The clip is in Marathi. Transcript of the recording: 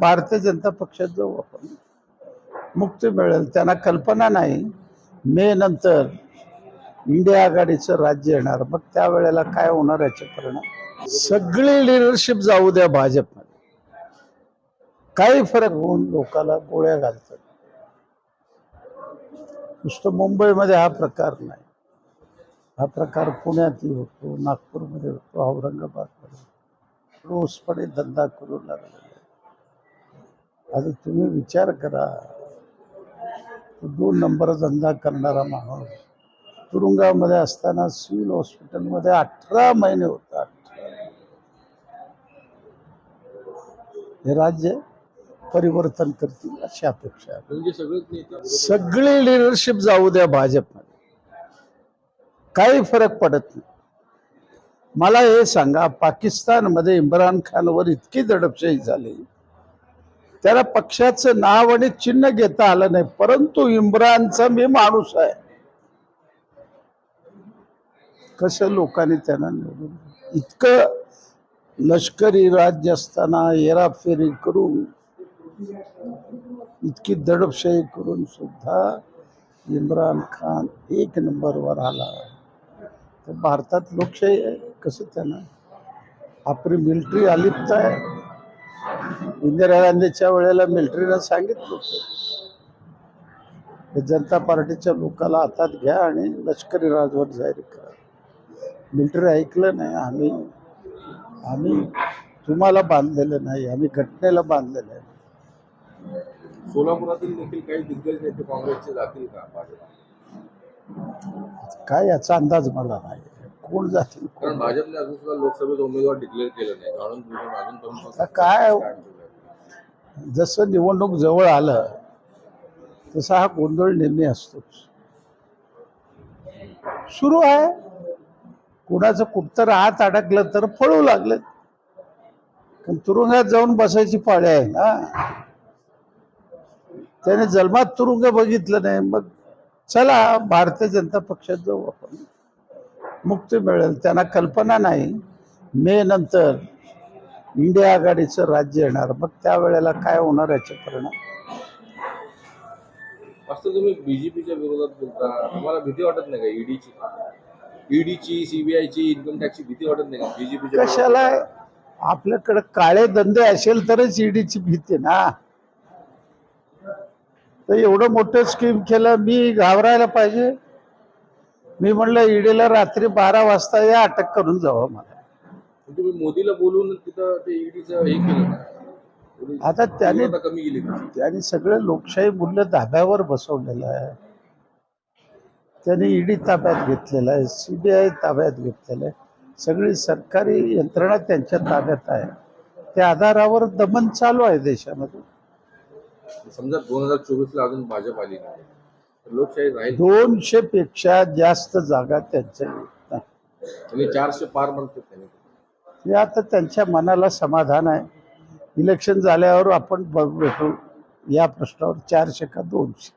भारतीय जनता पक्षात जाऊ आपण. मुक्ती मिळेल त्यांना कल्पना नाही. मे नंतर इंडिया आघाडीचं राज्य येणार. मग त्यावेळेला काय होणार याचे परिणाम? सगळी लिडरशिप जाऊ द्या भाजपमध्ये. काही फरक होऊन लोकाला गोळ्या घालतात. नुसतं मुंबईमध्ये हा प्रकार नाही. हा प्रकार पुण्यातही होतो नागपूरमध्ये होतो औरंगाबादमध्ये रोजपणे धंदा करू लागला. आता तुम्ही विचार करा. दोन नंबर धंदा करणारा माणूस तुरुंगामध्ये असताना सिव्हिल हॉस्पिटलमध्ये अठरा महिने होता हे राज्य परिवर्तन करतील अशी अपेक्षा आहे. म्हणजे सगळी लिडरशिप जाऊ द्या भाजपमध्ये. काही फरक पडत नाही. मला हे सांगा पाकिस्तानमध्ये इम्रान खानवर इतकी दडपशाही झाली. त्याला पक्षाचं नाव आणि चिन्ह घेता आलं नाही. परंतु इम्रानचा मी माणूस आहे. कसं लोकांनी त्यांना निवडून इतकं लष्करी राज्य असताना हेराफेरी करून इतकी दडपशाही करून सुद्धा इम्रान खान एक नंबरवर आला. तर भारतात लोकशाही आहे. कसं त्यांना? आपली मिलिटरी अलिप्त आहे. इंदिरा गांधीच्या वेळेला मिलिटरीनं सांगितलं होतं. जनता पार्टीच्या लोकाला हातात घ्या आणि लष्करी राजवट जाहीर करा. मिलिटरी ऐकलं नाही आम्ही आम्ही तुम्हाला बांधलेलं नाही आम्ही घटनेला बांधलेलं आहे. सोलापुरातील देखील काही दिग्गज नेते काँग्रेसचे जातील का काय याचा अंदाज मला नाही. कोण जातील कारण भाजपने अजून सुद्धा लोकसभेत उमेदवार डिक्लेअर केलं नाही. जाणून आता काय जसं निवडणूक जवळ आलं तसा हा गोंधळ नेहमी असतोच. सुरू आहे. कुणाचं कुठतर हात अडकलं तर पळू लागलं कारण तुरुंगात जाऊन बसायची पाळी आहे ना. त्याने जन्मात तुरुंग बघितलं नाही. मग चला भारतीय जनता पक्षात जाऊ आपण. मुक्ती मिळेल त्यांना कल्पना नाही. मे नंतर इंडिया आघाडीचं राज्य येणार. मग त्यावेळेला काय होणार याचे परिणाम? असं तुम्ही बीजेपीच्या विरोधात बोलता. तुम्हाला भीती वाटत नाही का ईडीची ईडीची सीबीआयची इन्कम टॅक्सची भीती वाटत नाही का बीजेपीच्या कशाला? आपल्याकडे काळे धंदे असेल तरच ईडीची भीती ना. तर एवढं मोठं स्कीम केलं मी घाबरायला पाहिजे. मी म्हणलं ईडीला रात्री बारा वाजता या अटक करून जावं मला. तुम्ही मोदीला बोलून तिथं ते ईडीचं हे केलं. ना थोडी आता त्याने कमी. त्यांनी सगळं लोकशाही मूल्य धाब्यावर बसवलेलं आहे. त्यांनी ईडी ताब्यात घेतलेलं आहे सीबीआय ताब्यात घेतलेलं आहे. सगळी सरकारी यंत्रणा त्यांच्या ताब्यात आहे. त्या आधारावर दमन चालू आहे देशामध्ये. समजा दोन हजार चोवीस ला अजून भाजप आली नाही. लोकशाही राहील दोनशे पेक्षा जास्त जागा त्यांच्या चारशे पार म्हणतात त्यांनी हे आता त्यांच्या मनाला समाधान आहे. इलेक्शन झाल्यावर आपण बघ भेटू. या प्रश्नावर चारशे का दोनशे?